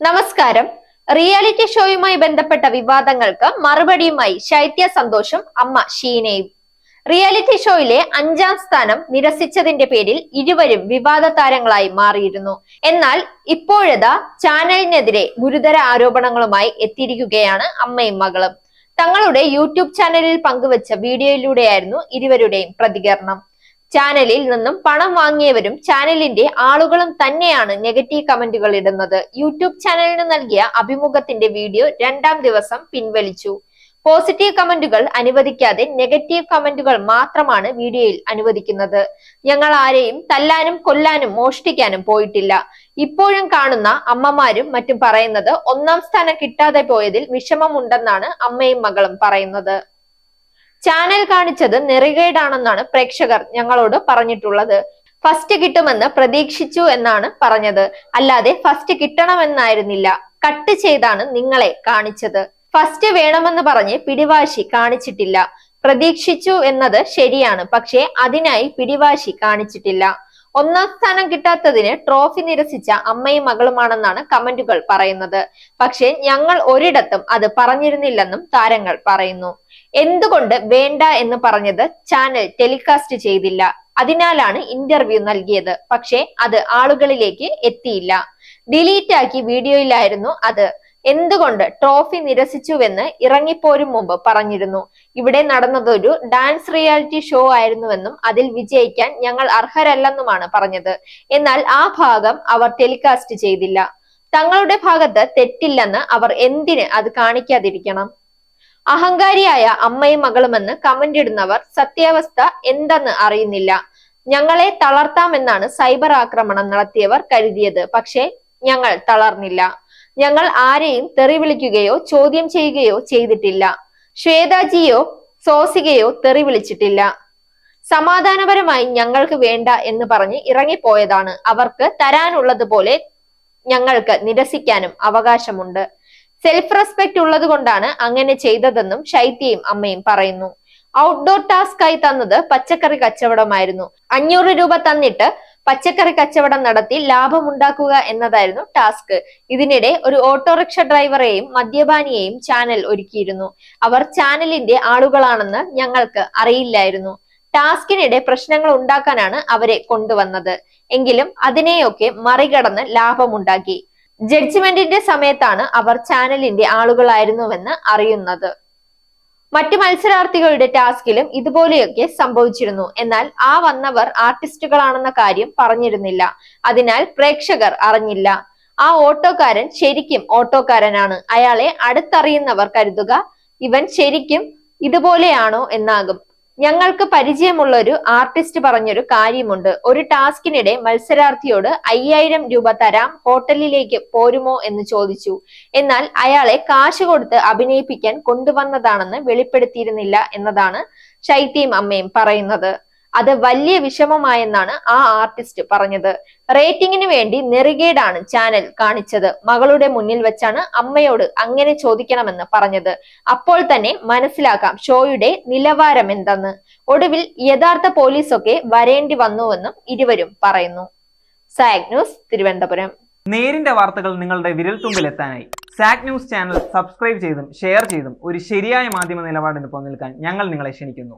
നമസ്കാരം. റിയാലിറ്റി ഷോയുമായി ബന്ധപ്പെട്ട വിവാദങ്ങൾക്ക് മറുപടിയുമായി ശൈത്യ സന്തോഷം അമ്മ ഷീനയും. റിയാലിറ്റി ഷോയിലെ അഞ്ചാം സ്ഥാനം നിരസിച്ചതിന്റെ പേരിൽ ഇരുവരും വിവാദ താരങ്ങളായി മാറിയിരുന്നു. എന്നാൽ ഇപ്പോഴതാ ചാനലിനെതിരെ ഗുരുതര ആരോപണങ്ങളുമായി എത്തിയിരിക്കുകയാണ് അമ്മയും മകളും. തങ്ങളുടെ യൂട്യൂബ് ചാനലിൽ പങ്കുവച്ച വീഡിയോയിലൂടെയായിരുന്നു ഇരുവരുടെയും പ്രതികരണം. ചാനലിൽ നിന്നും പണം വാങ്ങിയവരും ചാനലിന്റെ ആളുകളും തന്നെയാണ് നെഗറ്റീവ് കമന്റുകൾ ഇടുന്നത്. യൂട്യൂബ് ചാനലിന് നൽകിയ അഭിമുഖത്തിന്റെ വീഡിയോ രണ്ടാം ദിവസം പിൻവലിച്ചു. പോസിറ്റീവ് കമന്റുകൾ അനുവദിക്കാതെ നെഗറ്റീവ് കമന്റുകൾ മാത്രമാണ് വീഡിയോയിൽ അനുവദിക്കുന്നത്. ഞങ്ങൾ ആരെയും തല്ലാനും കൊല്ലാനും മോഷ്ടിക്കാനും പോയിട്ടില്ല. ഇപ്പോഴും കാണുന്ന അമ്മമാരും മറ്റും പറയുന്നത് ഒന്നാം സ്ഥാനം കിട്ടാതെ പോയതിൽ വിഷമമുണ്ടെന്നാണ് അമ്മയും മകളും പറയുന്നത്. ചാനൽ കാണിച്ചത് നെറികേടാണെന്നാണ് പ്രേക്ഷകർ ഞങ്ങളോട് പറഞ്ഞിട്ടുള്ളത്. ഫസ്റ്റ് കിട്ടുമെന്ന് പ്രതീക്ഷിച്ചു എന്നാണ് പറഞ്ഞത്. അല്ലാതെ ഫസ്റ്റ് കിട്ടണമെന്നായിരുന്നില്ല. കട്ട് ചെയ്താണ് നിങ്ങളെ കാണിച്ചത്. ഫസ്റ്റ് വേണമെന്ന് പറഞ്ഞ് പിടിവാശി കാണിച്ചിട്ടില്ല. പ്രതീക്ഷിച്ചു എന്നത് ശരിയാണ്. പക്ഷേ അതിനായി പിടിവാശി കാണിച്ചിട്ടില്ല. ഒന്നാം സ്ഥാനം കിട്ടാത്തതിന് ട്രോഫി നിരസിച്ച അമ്മയും മകളുമാണെന്നാണ് കമന്റുകൾ പറയുന്നത്. പക്ഷേ ഞങ്ങൾ ഒരിടത്തും അത് പറഞ്ഞിരുന്നില്ലെന്നും താരങ്ങൾ പറയുന്നു. എന്തുകൊണ്ട് വേണ്ട എന്ന് പറഞ്ഞത് ചാനൽ ടെലികാസ്റ്റ് ചെയ്തില്ല. അതിനാലാണ് ഇന്റർവ്യൂ നൽകിയത്. പക്ഷേ അത് ആളുകളിലേക്ക് എത്തിയില്ല. ഡിലീറ്റ് ആക്കി വീഡിയോയിലായിരുന്നു അത്. എന്തുകൊണ്ട് ട്രോഫി നിരസിച്ചുവെന്ന് ഇറങ്ങിപ്പോരും മുമ്പ് പറഞ്ഞിരുന്നു. ഇവിടെ നടന്നതൊരു ഡാൻസ് റിയാലിറ്റി ഷോ ആയിരുന്നുവെന്നും അതിൽ വിജയിക്കാൻ ഞങ്ങൾ അർഹരല്ലെന്നുമാണ് പറഞ്ഞത്. എന്നാൽ ആ ഭാഗം അവർ ടെലികാസ്റ്റ് ചെയ്തില്ല. തങ്ങളുടെ ഭാഗത്ത് തെറ്റില്ലെന്ന് അവർ എന്തിന് അത് കാണിക്കാതിരിക്കണം? അഹങ്കാരിയായ അമ്മയും മകളുമെന്ന് കമന്റ് ഇടുന്നവർ സത്യാവസ്ഥ എന്തെന്ന് അറിയുന്നില്ല. ഞങ്ങളെ തളർത്താമെന്നാണ് സൈബർ ആക്രമണം നടത്തിയവർ കരുതിയത്. പക്ഷേ ഞങ്ങൾ തളർന്നില്ല. ഞങ്ങൾ ആരെയും തെറി വിളിക്കുകയോ ചോദ്യം ചെയ്യുകയോ ചെയ്തിട്ടില്ല. ശ്വേതാജിയോ സോസികയോ തെറി വിളിച്ചിട്ടില്ല സമാധാനപരമായി ഞങ്ങൾക്ക് വേണ്ട എന്ന് പറഞ്ഞ് ഇറങ്ങിപ്പോയതാണ്. അവർക്ക് തരാനുള്ളതുപോലെ ഞങ്ങൾക്ക് നിരസിക്കാനും അവകാശമുണ്ട്. സെൽഫ് റെസ്പെക്ട് ഉള്ളത് കൊണ്ടാണ് അങ്ങനെ ചെയ്തതെന്നും ശൈത്യയും അമ്മയും പറയുന്നു. ഔട്ട്ഡോർ ടാസ്ക് ആയി തന്നത് പച്ചക്കറി കച്ചവടമായിരുന്നു. അഞ്ഞൂറ് രൂപ തന്നിട്ട് പച്ചക്കറി കച്ചവടം നടത്തി ലാഭമുണ്ടാക്കുക എന്നതായിരുന്നു ടാസ്ക്. ഇതിനിടെ ഒരു ഓട്ടോറിക്ഷ ഡ്രൈവറെയും മദ്യപാനിയെയും ചാനൽ ഒരുക്കിയിരുന്നു. അവർ ചാനലിന്റെ ആളുകളാണെന്ന് ഞങ്ങൾക്ക് അറിയില്ലായിരുന്നു. ടാസ്കിനിടെ പ്രശ്നങ്ങൾ ഉണ്ടാക്കാനാണ് അവരെ കൊണ്ടുവന്നത്. എങ്കിലും അതിനെയൊക്കെ മറികടന്ന് ലാഭമുണ്ടാക്കി. ജഡ്ജ്മെന്റിന്റെ സമയത്താണ് അവർ ചാനലിന്റെ ആളുകളായിരുന്നുവെന്ന് അറിയുന്നത്. മറ്റു മത്സരാർത്ഥികളുടെ ടാസ്കിലും ഇതുപോലെയൊക്കെ സംഭവിച്ചിരുന്നു. എന്നാൽ ആ വന്നവർ ആർട്ടിസ്റ്റുകളാണെന്ന കാര്യം പറഞ്ഞിരുന്നില്ല. അതിനാൽ പ്രേക്ഷകർ അറിഞ്ഞില്ല. ആ ഓട്ടോക്കാരൻ ശരിക്കും ഓട്ടോക്കാരനാണ്. അയാളെ അടുത്തറിയുന്നവർ കരുതുക ഇവൻ ശരിക്കും ഇതുപോലെയാണോ എന്നാകും. ഞങ്ങൾക്ക് പരിചയമുള്ള ഒരു ആർട്ടിസ്റ്റ് പറഞ്ഞൊരു കാര്യമുണ്ട്. ഒരു ടാസ്കിനിടെ മത്സരാർത്ഥിയോട് അയ്യായിരം രൂപ തരാം ഹോട്ടലിലേക്ക് പോരുമോ എന്ന് ചോദിച്ചു. എന്നാൽ അയാളെ കാശ് കൊടുത്ത് അഭിനയിപ്പിക്കാൻ കൊണ്ടുവന്നതാണെന്ന് വെളിപ്പെടുത്തിയിരുന്നില്ല എന്നതാണ് ശൈത്യം അമ്മയും പറയുന്നത്. അത് വലിയ വിഷമമായെന്നാണ് ആ ആർട്ടിസ്റ്റ് പറഞ്ഞത്. റേറ്റിംഗിന് വേണ്ടി നെറികേടാണ് ചാനൽ കാണിച്ചത്. മകളുടെ മുന്നിൽ വെച്ചാണ് അമ്മയോട് അങ്ങനെ ചോദിക്കണമെന്ന് പറഞ്ഞത്. അപ്പോൾ തന്നെ മനസ്സിലാക്കാം ഷോയുടെ നിലവാരം എന്തെന്ന്. ഒടുവിൽ യഥാർത്ഥ പോലീസൊക്കെ വരേണ്ടി വന്നുവെന്നും ഇരുവരും പറയുന്നു. സാഗ് ന്യൂസ് തിരുവനന്തപുരം. നേരിന്റെ വാർത്തകൾ നിങ്ങളുടെ വിരൽത്തുമ്പിൽ എത്താനായി സാഗ് ന്യൂസ് ചാനൽ സബ്സ്ക്രൈബ് ചെയ്തും ഷെയർ ചെയ്തും ഒരു ശരിയായ മാധ്യമ നിലപാടിന് പങ്കെടുക്കാൻ ഞങ്ങൾ നിങ്ങളെ ക്ഷണിക്കുന്നു.